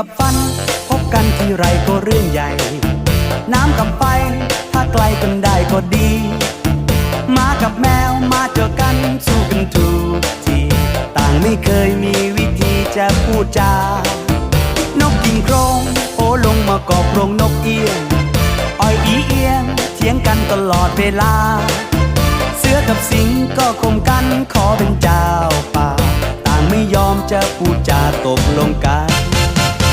กับฟัน พบกันที่ไรก็เรื่องใหญ่ น้ำกับไฟ ถ้าไกลกันได้ก็ดีหมากับแมวมาเจอกันสู้กันทุกทีต่างไม่เคยมีวิธีจะพูดจานกกินโครงโอลงมากอบโรงนกเอียงอ้อยอีเอียงเถียงกันตลอดเวลา เสือกับสิงก็คมกันขอเป็นเจ้าป่า ต่างไม่ยอมจะพูดจาตกลงกัน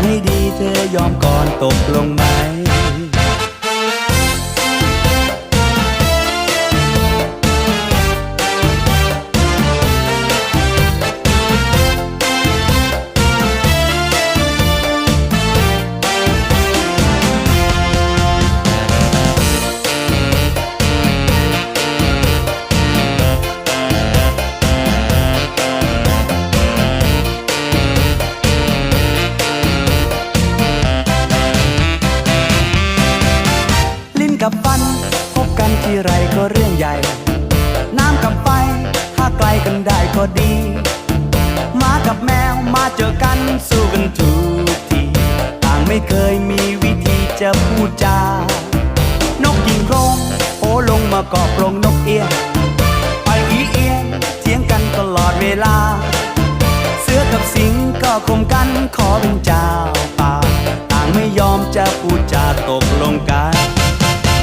ให้ดีเธอยอมก่อนตกลงไหม พบกันที่ไรก็เรื่องใหญ่ น้ำกับไฟ ถ้าไกลกันได้ก็ดีหมากับแมวมาเจอกันสู้กันทุกทีต่างไม่เคยมีวิธีจะพูดจานกยิงโครงโอลงมากอบโรงนกเอียงไปอีเอียงเถียงกันตลอดเวลา เสือกับสิงก็คมกันขอเป็นเจ้าป่าต่างไม่ยอมจะพูดจาตกลงกัน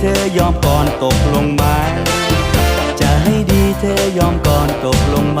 เธอยอมก่อนตกลงไหมจะให้ดีเธอยอมก่อนตกลงไหม